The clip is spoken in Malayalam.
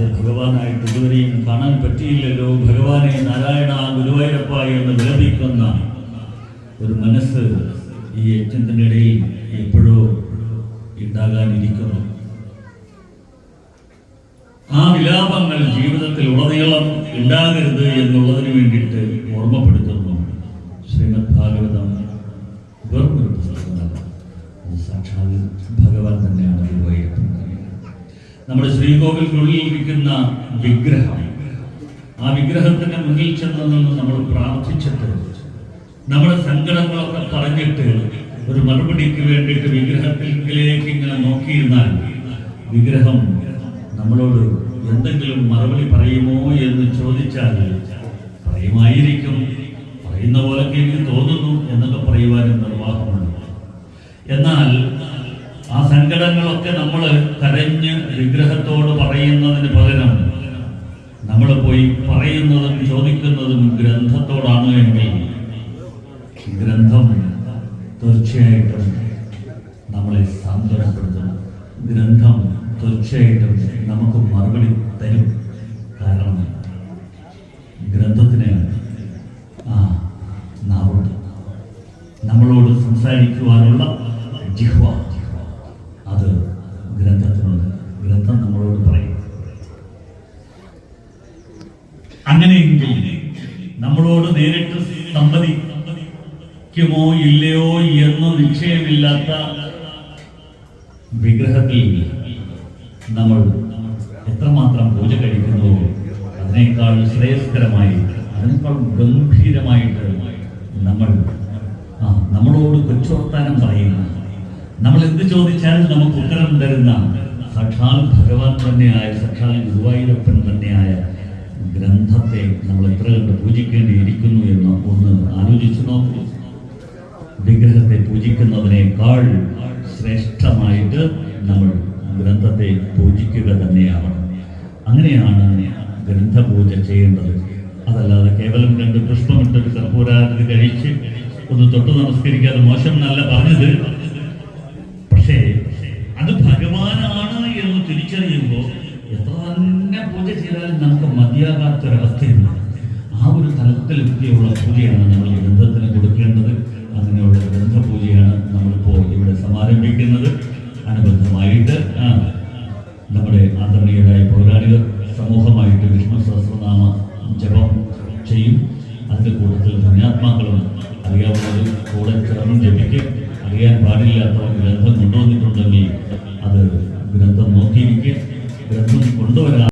അദ്ദേഹത്തെ ഭഗവാനായിട്ട് ഇതുവരെയും കാണാൻ പറ്റിയില്ലല്ലോ. ഭഗവാനെ നാരായണ ഗുരുവായൂരപ്പ എന്ന് വിലപിക്കുന്ന ഒരു മനസ്സ് ഈ യജ്ഞത്തിന്റെ ഇടയിൽ എപ്പോഴോ ഉണ്ടാകാനിരിക്കുന്നു. ആ വിലാപങ്ങൾ ജീവിതത്തിൽ ഉടനീളം ഉണ്ടാകരുത് എന്നുള്ളതിന് വേണ്ടിയിട്ട് ഓർമ്മപ്പെടുത്തുന്നു ശ്രീമദ് ഭാഗവതം വെറും ഒരു പുസ്തകമല്ല. അത് ഭഗവാൻ നമ്മുടെ ശ്രീകോവിൽക്കുള്ളിൽ ഇരിക്കുന്ന വിഗ്രഹം. ആ വിഗ്രഹത്തിന്റെ മുന്നിൽ ചെന്നതെന്ന് നമ്മൾ പ്രാർത്ഥിച്ചിട്ട് നമ്മുടെ സങ്കടങ്ങളൊക്കെ പറഞ്ഞിട്ട് ഒരു മറുപടിക്ക് വേണ്ടിയിട്ട് വിഗ്രഹത്തിലേക്ക് ഇങ്ങനെ നോക്കിയിരുന്നാൽ വിഗ്രഹം നമ്മളോട് എന്തെങ്കിലും മറുപടി പറയുമോ എന്ന് ചോദിച്ചാൽ പറയുമായിരിക്കും. പറയുന്ന പോലൊക്കെ എനിക്ക് തോന്നുന്നു എന്നൊക്കെ പറയുവാനും നിർവാഹമുണ്ട്. എന്നാൽ ആ സങ്കടങ്ങളൊക്കെ നമ്മൾ കരഞ്ഞ് വിഗ്രഹത്തോട് പറയുന്നതിന് പകരം നമ്മൾ പോയി പറയുന്നതും ചോദിക്കുന്നതും ഗ്രന്ഥത്തോടാണ് എങ്കിൽ ഗ്രന്ഥം തീർച്ചയായിട്ടും നമ്മളെ സാന്ത്വനപ്പെടുത്തും ഗ്രന്ഥം തീർച്ചയായിട്ടും നമുക്ക് മറുപടി തരും. കാരണം ഗ്രന്ഥത്തിന് ആ നാവുണ്ട്. നമ്മളോട് സംസാരിക്കുവാനുള്ള ജിഹ്വ അത് ഗ്രന്ഥത്തിനുണ്ട് ഗ്രന്ഥം നമ്മളോട് പറയും അങ്ങനെയെങ്കിൽ നമ്മളോട് നേരിട്ട് സമ്മതിക്കുമോ ഇല്ലയോ എന്ന് നിശ്ചയമില്ലാത്ത വിഗ്രഹത്തിൽ നമ്മൾ എത്രമാത്രം പൂജ കഴിക്കുന്നു അതിനേക്കാൾ ശ്രേയസ്കരമായി അതിനേക്കാൾ ഗംഭീരമായിട്ട് നമ്മൾ നമ്മളോട് കൊച്ചുവർത്താനം പറയുന്ന നമ്മൾ എന്ത് ചോദിച്ചാലും നമുക്ക് ഉത്തരം തരുന്ന സാക്ഷാൽ ഭഗവാൻ തന്നെയായ സാക്ഷാൽ ഗുരുവായൂരപ്പൻ തന്നെയായ ഗ്രന്ഥത്തെ നമ്മൾ എത്ര കണ്ട് പൂജിക്കേണ്ടിയിരിക്കുന്നു എന്ന് ഒന്ന് ആലോചിച്ചു നോക്കൂ. വിഗ്രഹത്തെ പൂജിക്കുന്നതിനേക്കാൾ ശ്രേഷ്ഠമായിട്ട് നമ്മൾ ഗ്രന്ഥത്തെ പൂജിക്കുക തന്നെയാവണം. അങ്ങനെയാണ് ഗ്രന്ഥപൂജ ചെയ്യേണ്ടത്. അതല്ലാതെ കേവലം രണ്ട് പുഷ്പമിട്ടൊരു കർപ്പൂരാരതി കഴിച്ച് ഒന്ന് തൊട്ട് നമസ്കരിക്കാതെ മോശം നല്ല പറഞ്ഞത്. പക്ഷേ അത് ഭഗവാനാണ് എന്ന് തിരിച്ചറിയുമ്പോൾ എത്ര എങ്ങനെ പൂജ ചെയ്താലും നമുക്ക് മതിയാകാത്തൊരവസ്ഥയുണ്ട്. ആ ഒരു തലത്തിലെത്തിയുള്ള പൂജയാണ് നമ്മൾ ഗ്രന്ഥത്തിന് കൊടുക്കേണ്ടത്. അങ്ങനെയുള്ള ഗ്രന്ഥ പൂജയാണ് നമ്മളിപ്പോൾ ഇവിടെ സമാരംഭിക്കുന്നത്. അനുബന്ധമായിട്ട് നമ്മുടെ ആദരണീയരായ പൗരാണികർ സമൂഹമായിട്ട് വിഷ്ണു സഹസ്രനാമ ജപം ചെയ്യും. അതിന്റെ കൂട്ടത്തിൽ ധന്യാത്മാക്കളും അറിയാവുന്നതും കൂടെ ചേർന്ന് ജപിക്കും. അറിയാൻ പാടില്ലാത്തവൻ ഗ്രന്ഥം കൊണ്ടുവന്നിട്ടുണ്ടെങ്കിൽ അത് ഗ്രന്ഥം നോക്കിയിരിക്കുക ഗ്രന്ഥം കൊണ്ടുവരാൻ